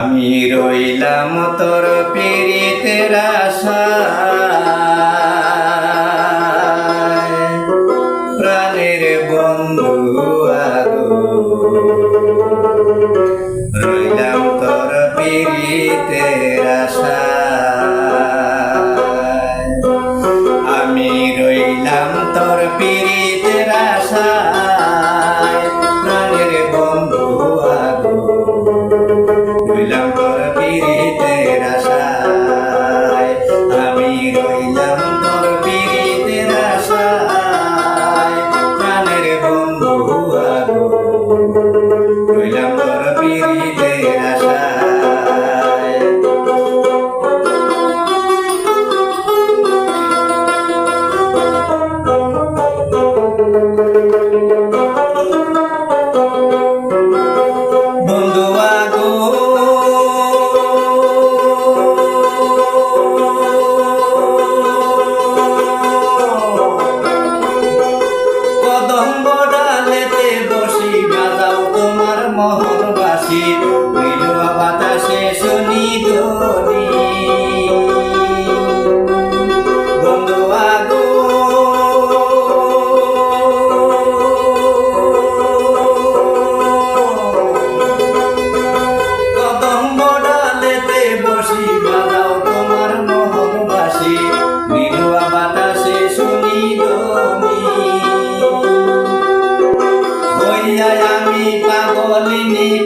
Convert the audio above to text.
আমি রইলাম তোর পীড়িতের আশা বাতাসে ওই লোয়া বাতাসে বন্ধু કોલિની